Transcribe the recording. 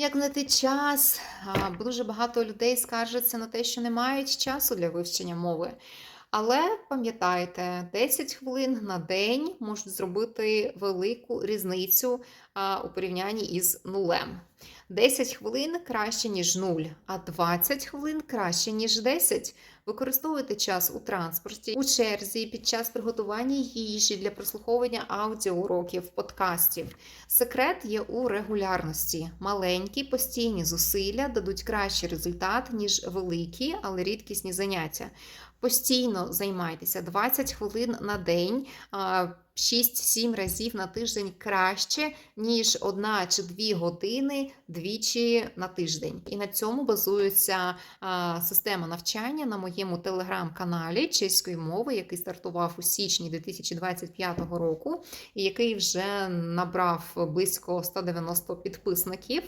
Як знайти час? Дуже багато людей скаржаться на те, що не мають часу для вивчення мови. Але пам'ятайте, 10 хвилин на день можуть зробити велику різницю у порівнянні із нулем. 10 хвилин краще, ніж 0, а 20 хвилин краще, ніж 10. Використовуйте час у транспорті, у черзі, під час приготування їжі для прослуховування аудіоуроків, подкастів. Секрет є у регулярності. Маленькі постійні зусилля дадуть кращий результат, ніж великі, але рідкісні заняття. Постійно займайтеся 20 хвилин на день, 6-7 разів на тиждень краще, ніж одна чи дві години двічі на тиждень. І на цьому базується система навчання на моєму телеграм-каналі чеської мови, який стартував у січні 2025 року, і який вже набрав близько 190 підписників.